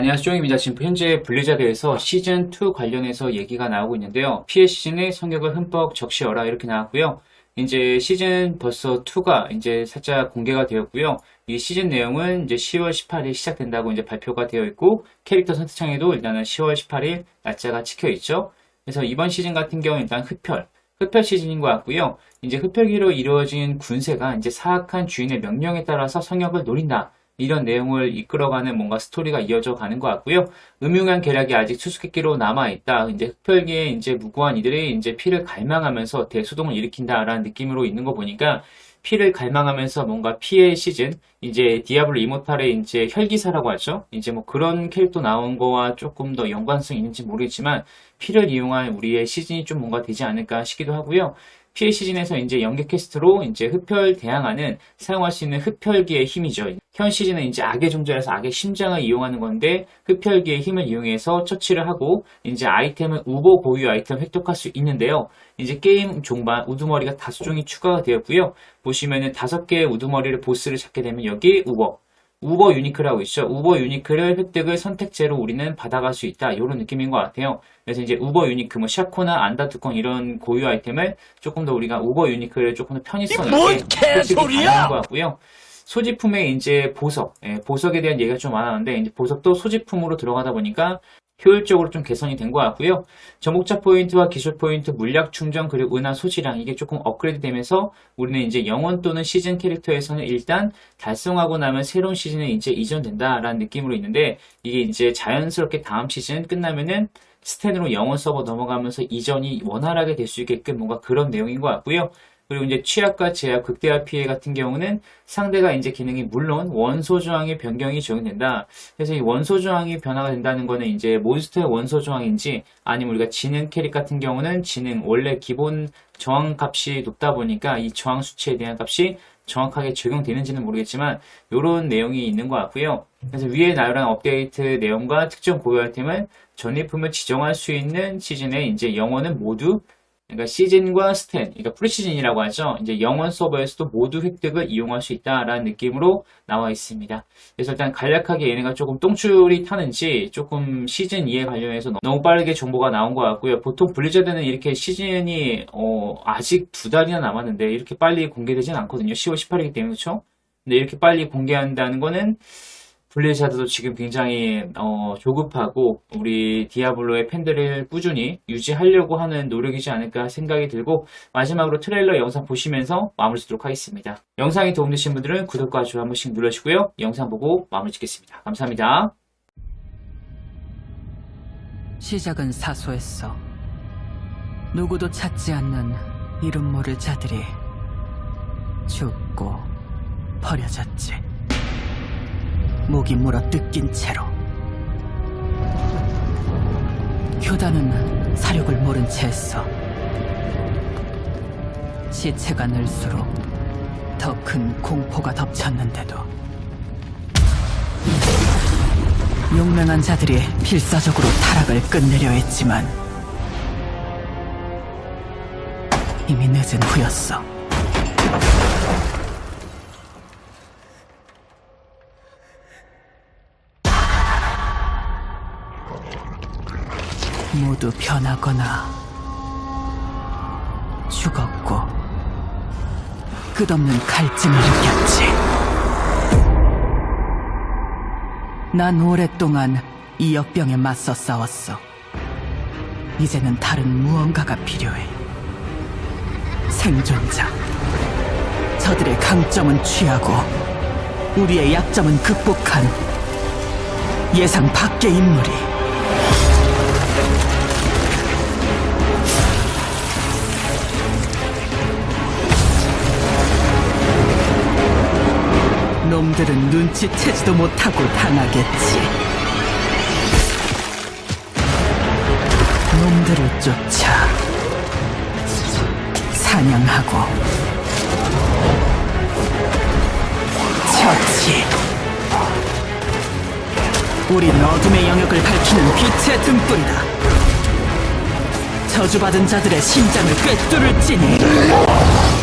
안녕하세요. 종입니다. 지금 현재 블리자드에서 시즌2 관련해서 얘기가 나오고 있는데요. 피해 시즌의 성격을 흠뻑 적시어라 이렇게 나왔고요. 이제 시즌 벌써 2가 이제 살짝 공개가 되었고요. 이 시즌 내용은 이제 10월 18일 시작된다고 이제 발표가 되어 있고 캐릭터 선택창에도 일단은 10월 18일 날짜가 찍혀 있죠. 그래서 이번 시즌 같은 경우는 일단 흡혈, 흡혈 시즌인 것 같고요. 이제 흡혈기로 이루어진 군세가 이제 사악한 주인의 명령에 따라서 성역을 노린다. 이런 내용을 이끌어가는 뭔가 스토리가 이어져 가는 것 같고요. 음흉한 계략이 아직 수수께끼로 남아있다. 이제 흡혈기에 이제 무고한 이들이 이제 피를 갈망하면서 대소동을 일으킨다라는 느낌으로 있는 거 보니까 피를 갈망하면서 뭔가 피해 시즌, 이제 디아블로 이모탈의 이제 혈기사라고 하죠. 이제 뭐 그런 캐릭터 나온 거와 조금 더 연관성이 있는지 모르겠지만 피를 이용한 우리의 시즌이 좀 뭔가 되지 않을까 싶기도 하고요. 피해 시즌에서 이제 연계 캐스트로 이제 흡혈 대항하는 사용할 수 있는 흡혈기의 힘이죠. 현 시즌은 이제 악의 존재라서 악의 심장을 이용하는 건데 흡혈기의 힘을 이용해서 처치를 하고 이제 아이템은 우보 보유 아이템 획득할 수 있는데요. 이제 게임 종반 우두머리가 다섯 종이 추가가 되었고요. 보시면은 다섯 개의 우두머리를 보스를 잡게 되면 여기 우버 우버 유니크라고 있죠. 우버 유니크를 획득을 선택제로 우리는 받아갈 수 있다. 이런 느낌인 것 같아요. 그래서 이제 우버 유니크, 뭐 샤코나 안다투콘 이런 고유 아이템을 조금 더 우리가 우버 유니크를 조금 더 편의성 있게 개소리야! 가능한 것 같고요. 소지품의 이제 보석, 예, 보석에 대한 얘기가 좀 많았는데 이제 보석도 소지품으로 들어가다 보니까 효율적으로 좀 개선이 된 것 같고요. 전목자 포인트와 기술 포인트, 물약 충전 그리고 은하 소지량 이게 조금 업그레이드 되면서 우리는 이제 영원 또는 시즌 캐릭터에서는 일단 달성하고 나면 새로운 시즌에 이제 이전된다라는 느낌으로 있는데 이게 이제 자연스럽게 다음 시즌 끝나면은 스탠으로 영원 서버 넘어가면서 이전이 원활하게 될 수 있게끔 뭔가 그런 내용인 것 같고요. 그리고 이제 취약과 제약, 극대화 피해 같은 경우는 상대가 이제 기능이 물론 원소 조항의 변경이 적용된다. 그래서 이 원소 조항이 변화가 된다는 거는 이제 몬스터의 원소 조항인지 아니면 우리가 지능 캐릭 같은 경우는 지능 원래 기본 저항 값이 높다 보니까 이 저항 수치에 대한 값이 정확하게 적용되는지는 모르겠지만 이런 내용이 있는 것 같고요. 그래서 위에 나열한 업데이트 내용과 특정 고유 아이템은 전리품을 지정할 수 있는 시즌에 이제 영어는 모두 그러니까 시즌과 스탠, 그러니까 프리시즌이라고 하죠. 이제 영원 서버에서도 모두 획득을 이용할 수 있다라는 느낌으로 나와 있습니다. 그래서 일단 간략하게 얘네가 조금 똥줄이 타는지 조금 시즌 2에 관련해서 너무 빠르게 정보가 나온 것 같고요. 보통 블리자드는 이렇게 시즌이 어, 아직 두 달이나 남았는데 이렇게 빨리 공개되진 않거든요. 10월 18일이기 때문에 그렇죠? 근데 이렇게 빨리 공개한다는 거는 블리자드도 지금 굉장히 어, 조급하고 우리 디아블로의 팬들을 꾸준히 유지하려고 하는 노력이지 않을까 생각이 들고 마지막으로 트레일러 영상 보시면서 마무리 짓도록 하겠습니다. 영상이 도움되신 분들은 구독과 좋아요 한 번씩 눌러주시고요. 영상 보고 마무리 짓겠습니다. 감사합니다. 시작은 사소했어. 누구도 찾지 않는 이름 모를 자들이 죽고 버려졌지. 목이 물어 뜯긴 채로. 교단은 사력을 모른 채 했어. 시체가 늘수록 더 큰 공포가 덮쳤는데도 용맹한 자들이 필사적으로 타락을 끝내려 했지만 이미 늦은 후였어. 모두 변하거나 죽었고 끝없는 갈증을 느꼈지. 난 오랫동안 이 역병에 맞서 싸웠어. 이제는 다른 무언가가 필요해. 생존자. 저들의 강점은 취하고 우리의 약점은 극복한 예상 밖의 인물이 놈들은 눈치채지도 못하고 당하겠지. 놈들을 쫓아 사냥하고 처치. 우린 어둠의 영역을 밝히는 빛의 등불이다. 저주받은 자들의 심장을 꿰뚫을지니